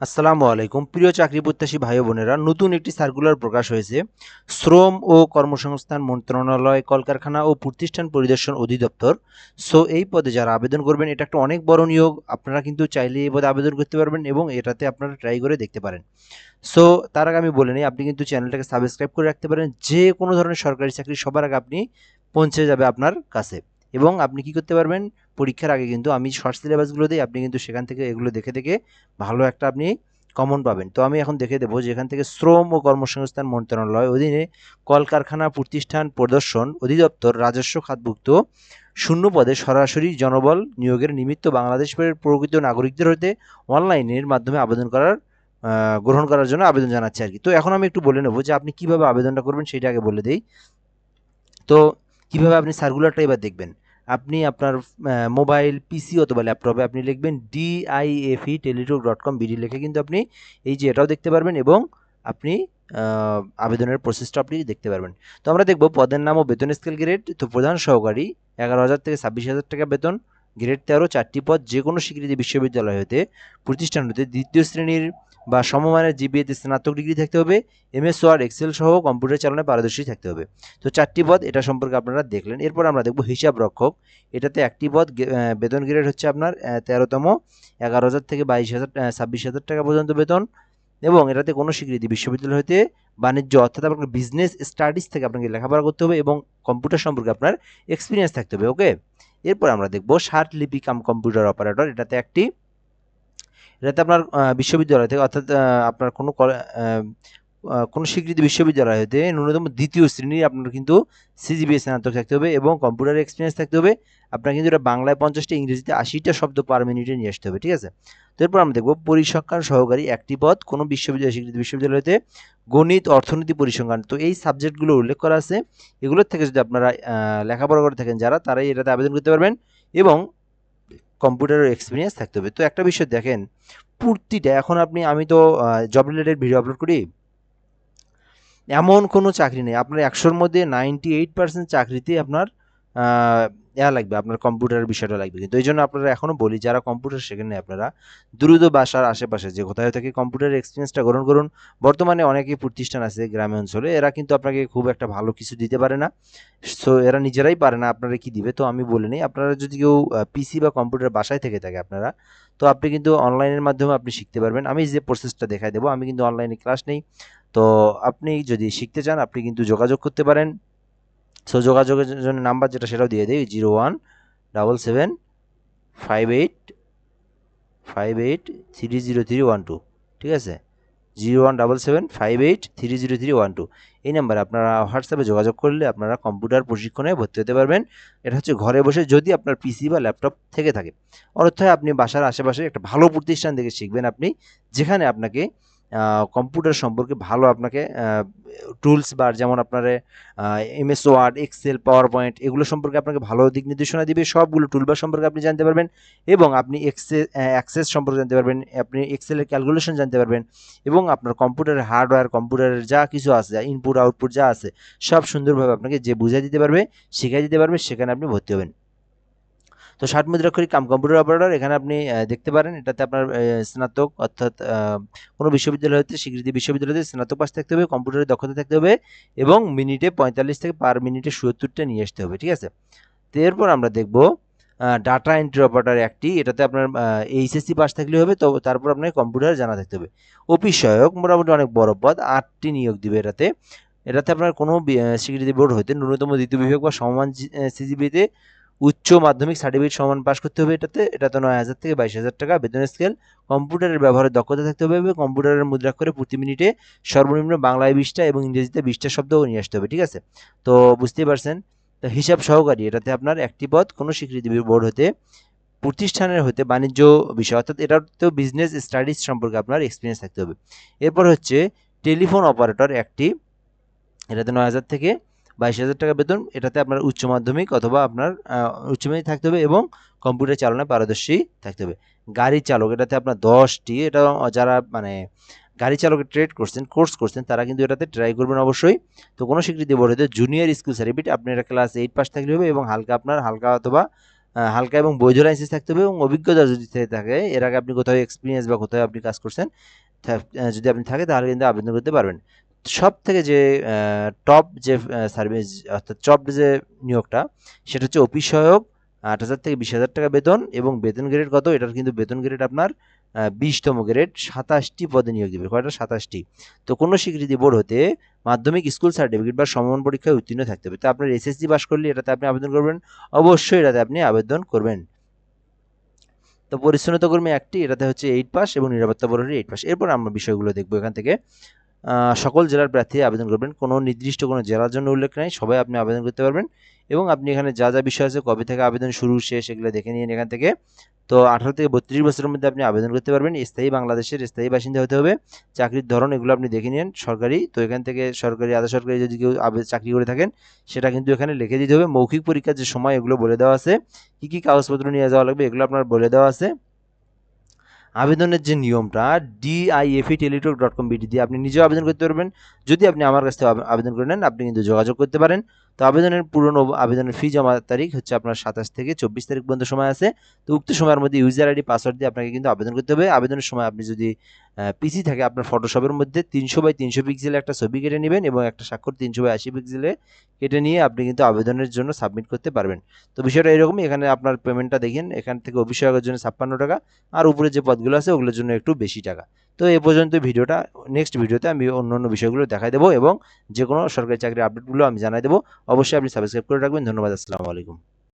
আসসালামু আলাইকুম। প্রিয় চাকরি প্রত্যাশী ভাই বোনেরা, নতুন একটি সার্কুলার প্রকাশ হয়েছে। শ্রম ও কর্মসংস্থান মন্ত্রণালয়, কলকারখানা ও প্রতিষ্ঠান পরিদর্শন অধিদপ্তর। সো এই পদে যারা আবেদন করবেন, এটা একটা অনেক বড় নিয়োগ। আপনারা কিন্তু চাইলে এই পদে আবেদন করতে পারবেন এবং এটাতে আপনারা ট্রাই করে দেখতে পারেন। সো তার আগে আমি বলে নিই, আপনি কিন্তু চ্যানেলটাকে সাবস্ক্রাইব করে রাখতে পারেন। যে কোনো ধরনের সরকারি চাকরি সবার আগে আপনি পৌঁছে যাবে আপনার কাছে। এবং আপনি কি করতে পারবেন? পরীক্ষার আগে কিন্তু আমি শর্ট সিলেবাসগুলো দিই আপনি কিন্তু সেখান থেকে এগুলো দেখে দেখে ভালো একটা আপনি কমন পাবেন। তো আমি এখন দেখে দেবো যে এখান থেকে শ্রম ও কর্মসংস্থান মন্ত্রণালয় অধীনে কলকারখানা প্রতিষ্ঠান প্রদর্শন অধিদপ্তর রাজস্ব খাতভুক্ত শূন্য পদে সরাসরি জনবল নিয়োগের নিমিত্ত বাংলাদেশের প্রকৃত নাগরিকদের হতে অনলাইনের মাধ্যমে আবেদন করার গ্রহণ করার জন্য আবেদন জানাচ্ছি আর কি তো এখন আমি একটু বলে নেব যে আপনি কীভাবে আবেদনটা করবেন সেটা আগে বলে দেই। তো কীভাবে আপনি সার্কুলারটা এবার দেখবেন? আপনি আপনার মোবাইল পিসি অথবা ল্যাপটপে আপনি লিখবেন DIFE Teletalk dot com BD লিখে কিন্তু আপনি এই যে এটাও দেখতে পারবেন এবং আপনি আবেদনের প্রসেসটা আপনি দেখতে পারবেন। তো আমরা দেখব পদের নাম ও বেতন স্কেল গ্রেড তো প্রধান সহকারী এগারো হাজার থেকে ছাব্বিশ হাজার টাকা বেতন গ্রেড তেরো চারটি পদ যে কোনো স্বীকৃতি বিশ্ববিদ্যালয় হতে, প্রতিষ্ঠান হতে, দ্বিতীয় শ্রেণির বা সমমানের জিবিএতে স্নাতক ডিগ্রি থাকতে হবে, এমএস ওয়ার্ড, এক্সেল সহ কম্পিউটার চালনায় পারদর্শী থাকতে হবে। তো চারটি পদ এটা সম্পর্কে আপনারা দেখলেন। এরপর আমরা দেখব হিসাব রক্ষক। এটাতে একটি পদ বেতন গ্রেড হচ্ছে আপনার তেরোতম, এগারো হাজার থেকে বাইশ হাজার ছাব্বিশ হাজার টাকা পর্যন্ত বেতন এবং এটাতে কোনো স্বীকৃতি বিশ্ববিদ্যালয় হতে, বাণিজ্য অর্থাৎ আপনার বিজনেস স্টাডিজ থেকে আপনাকে লেখাপড়া করতে হবে এবং কম্পিউটার সম্পর্কে আপনার এক্সপিরিয়েন্স থাকতে হবে ওকে এরপর আমরা দেখব ষাট লিপি কাম কম্পিউটার অপারেটর। এটাতে একটি, এটাতে আপনার বিশ্ববিদ্যালয় থেকে অর্থাৎ আপনার কোনো কোনো স্বীকৃতি বিশ্ববিদ্যালয় হতে ন্যূনতম দ্বিতীয় শ্রেণির আপনার কিন্তু সিজিবিএস স্নাতক থাকতে হবে এবং কম্পিউটার এক্সপিরিয়েন্স থাকতে হবে। আপনার কিন্তু এটা বাংলায় পঞ্চাশটা, ইংরেজিতে আশিটা শব্দ পার মিনিটে নিয়ে আসতে হবে, ঠিক আছে? তো এরপর আমরা দেখব পরিসংখ্যান সহকারী একটি পদ কোনো বিশ্ববিদ্যালয়, স্বীকৃতি বিশ্ববিদ্যালয়তে গণিত, অর্থনীতি পরিসংখ্যান। তো এই সাবজেক্টগুলো উল্লেখ করা আছে। এগুলোর থেকে যদি আপনারা লেখাপড়া করে থাকেন যারা, তারাই এটাতে আবেদন করতে পারবেন এবং কম্পিউটারের এক্সপিরিয়েন্স থাকতে হবে। তো একটা বিষয় দেখেন, পূর্তিটা এখন আপনি, আমি তো জব রিলেটেড ভিডিও আপলোড করি। এমন কোনো চাকরি নেই। আপনার একশোর মধ্যে নাইনটি এইট পার্সেন্ট চাকরিতে আপনার ইয়া লাগবে, আপনার কম্পিউটারের বিষয়টা লাগবে। কিন্তু এই জন্য আপনারা এখনও বলি, যারা কম্পিউটার শেখেন না আপনারা, দ্রুত বাসার আশেপাশে যে কোথায় থেকে কম্পিউটার এক্সপিরিয়েন্সটা গ্রহণ করুন, বর্তমানে অনেকই প্রতিষ্ঠান আছে গ্রামে অঞ্চলে, এরা কিন্তু আপনাকে খুব একটা ভালো কিছু দিতে পারে না। সো এরা নিজেরাই পারে না আপনারা কি দিবে, তো আমি বলে নিই, আপনারা যদি কেউ পিসি বা কম্পিউটার বাসায় থেকে থাকে আপনারা, তো আপনি কিন্তু অনলাইনের মাধ্যমে আপনি শিখতে পারবেন। আমি যে প্রসেসটা দেখাই দেবো, আমি কিন্তু অনলাইনে ক্লাস নেই, তো আপনি যদি শিখতে চান, আপনি কিন্তু যোগাযোগ করতে পারেন। সো যোগাযোগের জন্য নাম্বার যেটা সেটাও দিয়ে দেয় zero one double seven five eight five eight three zero three one two ঠিক আছে? Zero one double seven five eight three zero three one two এই নাম্বারে আপনারা হোয়াটসঅ্যাপে যোগাযোগ করলে আপনারা কম্পিউটার প্রশিক্ষণে ভর্তি হতে পারবেন। এটা হচ্ছে ঘরে বসে যদি আপনার পিসি বা ল্যাপটপ থেকে থাকে। অন্যথায় আপনি বাসার আশেপাশে একটা ভালো প্রতিষ্ঠান থেকে শিখবেন আপনি, যেখানে আপনাকে কম্পিউটার সম্পর্কে ভালো আপনাকে টুলস বা যেমন আপনার MS Word Excel PowerPoint এগুলো সম্পর্কে আপনাকে ভালো দিক নির্দেশনা দিবে। সবগুলো টুলবার সম্পর্কে আপনি জানতে পারবেন এবং আপনি এক্সে অ্যাক্সেস সম্পর্কে জানতে পারবেন, আপনি এক্সেলের ক্যালকুলেশন জানতে পারবেন এবং আপনার কম্পিউটারের হার্ডওয়্যার কম্পিউটারের যা কিছু আছে ইনপুট আউটপুট যা আছে, সব সুন্দরভাবে আপনাকে যে বুঝিয়ে দিতে পারবে শেখাই দিতে পারবে, সেখানে আপনি ভর্তি হবেন। তো ষাট মুদ্রাক্ষরিক কাম কম্পিউটার অপারেটর এখানে আপনি দেখতে পারেন, এটাতে আপনার স্নাতক, অর্থাৎ কোনো বিশ্ববিদ্যালয় হতে স্বীকৃতি বিশ্ববিদ্যালয়তে স্নাতক পাস থাকতে হবে, কম্পিউটারের দক্ষতা থাকতে হবে এবং মিনিটে পঁয়তাল্লিশ থেকে পার মিনিটে সত্তরটা নিয়ে আসতে হবে, ঠিক আছে? তো এরপর আমরা দেখব ডাটা এন্ট্রি অপারেটর একটি, এটাতে আপনার এইচএসসি পাস থাকলে হবে, তো তারপর আপনার কম্পিউটার জানা থাকতে হবে। অফিস মোটামুটি অনেক বড় পদ, আটটি নিয়োগ দিবে এটাতে। এটাতে আপনার কোনো স্বীকৃতি বোর্ড হতে ন্যূনতম দ্বিতীয় বিভাগ বা সমান সিজিবিতে উচ্চ মাধ্যমিক সার্টিফিকেট সমান পাস করতে হবে এটাতে। এটাতে নয় হাজার থেকে বাইশ হাজার টাকা। বেতন স্কেল কম্পিউটারের ব্যবহারের দক্ষতা থাকতে হবে এবং কম্পিউটারের মুদ্রাক্ষরে প্রতি মিনিটে সর্বনিম্ন বাংলায় বিশটা এবং ইংরেজিতে বিশটা শব্দও নিয়ে আসতে হবে, ঠিক আছে? তো বুঝতেই পারছেন? তো হিসাব সহকারী, এটাতে আপনার একটি পদ, কোনো স্বীকৃতি বোর্ড হতে, প্রতিষ্ঠানের হতে, বাণিজ্য বিষয়, অর্থাৎ এটাতেও বিজনেস স্টাডিজ সম্পর্কে আপনার এক্সপিরিয়েন্স থাকতে হবে। এরপর হচ্ছে টেলিফোন অপারেটর একটি, এটাতে নয় হাজার থেকে বাইশ হাজার টাকা বেতন, এটাতে আপনার উচ্চ মাধ্যমিক অথবা আপনার উচ্চ মাধ্যমিক থাকতে হবে এবং কম্পিউটার চালনায় পারদর্শী থাকতে হবে। গাড়ি চালক, এটাতে আপনার দশটি, এটা যারা মানে গাড়ি চালকের ট্রেড করছেন কোর্স করছেন, তারা কিন্তু এটাতে ট্রাই করবেন অবশ্যই। তো কোনো স্বীকৃতি বোর্ড হতে জুনিয়র স্কুল সার্টিফিকেট আপনি এটা ক্লাস এইট পাস থাকলে হবে এবং হালকা আপনার হালকা অথবা হালকা এবং বৈধ লাইসেন্স থাকতে হবে এবং অভিজ্ঞতা যদি থাকে এর আগে আপনি কোথাও এক্সপিরিয়েন্স বা কোথাও আপনি কাজ করছেন যদি আপনি থাকে, তাহলে কিন্তু আবেদন করতে পারবেন। সব থেকে যে টপ যে সার্ভিস অর্থাৎ টপ যে নিয়োগটা, সেটা হচ্ছে অফিস সহায়ক, আট হাজার থেকে বিশ হাজার টাকা বেতন এবং বেতন গ্রেড কত? এটার কিন্তু বেতন গ্রেড আপনার বিশতম গ্রেড সাতাশটি পদে নিয়োগ দেবে, কয়টা? সাতাশটি। তো কোনো স্বীকৃতি বোর্ড হতে মাধ্যমিক স্কুল সার্টিফিকেট বা সমমান পরীক্ষায় উত্তীর্ণ থাকতে হবে। তো আপনার এসএসসি পাস করলে এটাতে আপনি আবেদন করবেন, অবশ্যই এটাতে আপনি আবেদন করবেন। তো পরিচ্ছন্নতা কর্মী একটি এটাতে হচ্ছে এইট পাস এবং নিরাপত্তা প্রহরী এইট পাস এরপর আমরা বিষয়গুলো দেখব এখান থেকে। সকল জেলার প্রার্থী আবেদন করবেন। কোনো নির্দিষ্ট কোনো জেলার জন্য উল্লেখ নেই। সবাই আপনি আবেদন করতে পারবেন এবং আপনি এখানে যা যা বিষয় আছে, কবে থেকে আবেদন শুরু, শেষ, এগুলো দেখে নিন এখান থেকে। তো আঠারো থেকে বত্রিশ বছরের মধ্যে আপনি আবেদন করতে পারবেন। স্থায়ী বাংলাদেশের স্থায়ী বাসিন্দা হতে হবে। চাকরির ধরন এগুলো আপনি দেখে নিন সরকারি। তো এখান থেকে সরকারি, আধা সরকারি যদি কেউ চাকরি করে থাকেন, সেটা কিন্তু এখানে লিখে দিতে হবে। মৌখিক পরীক্ষার যে সময় এগুলো বলে দেওয়া আছে। কী কী কাগজপত্র নিয়ে যাওয়া লাগবে এগুলো আপনার বলে দেওয়া আছে। আবেদনের যে নিয়মটা DIFE Teletalk dot com BD দিয়ে আপনি নিজেও আবেদন করতে পারবেন। যদি আপনি আমার কাছ থেকে আবেদন করে নেন, আপনি কিন্তু যোগাযোগ করতে পারেন। তো আবেদনের পুরনো আবেদনের ফি জমা তারিখ হচ্ছে আপনার সাতাশ থেকে চব্বিশ তারিখ পর্যন্ত সময় আছে। তো উক্ত সময়ের মধ্যে ইউজার আইডি পাসওয়ার্ড দিয়ে আপনাকে কিন্তু আবেদন করতে হবে। আবেদনের সময় আপনি যদি পিসি থাকে আপনার ফটোশপের মধ্যে। তিনশো বাই তিনশো পিক্সেলে একটা ছবি কেটে নেবেন এবং একটা স্বাক্ষর তিনশো বাই আশি পিক্সেলে কেটে নিয়ে আপনি কিন্তু আবেদনের জন্য সাবমিট করতে পারবেন। তো বিষয়টা এরকমই, এখানে আপনার পেমেন্টটা দেখেন, এখান থেকে অভিষেকের জন্য ছাপ্পান্ন টাকা আর উপরে যে পদগুলো আছে ওগুলোর জন্য একটু বেশি টাকা। তো এ পর্যন্ত ভিডিওটা নেক্সট ভিডিওতে আমি অন্য অন্য বিষয়গুলো দেখাই দেবো এবং যে কোনো সরকারি চাকরির আপডেটগুলো আমি জানাই দেবো। অবশ্যই আপনি সাবস্ক্রাইব করে রাখবেন। ধন্যবাদ, আসসালামু আলাইকুম।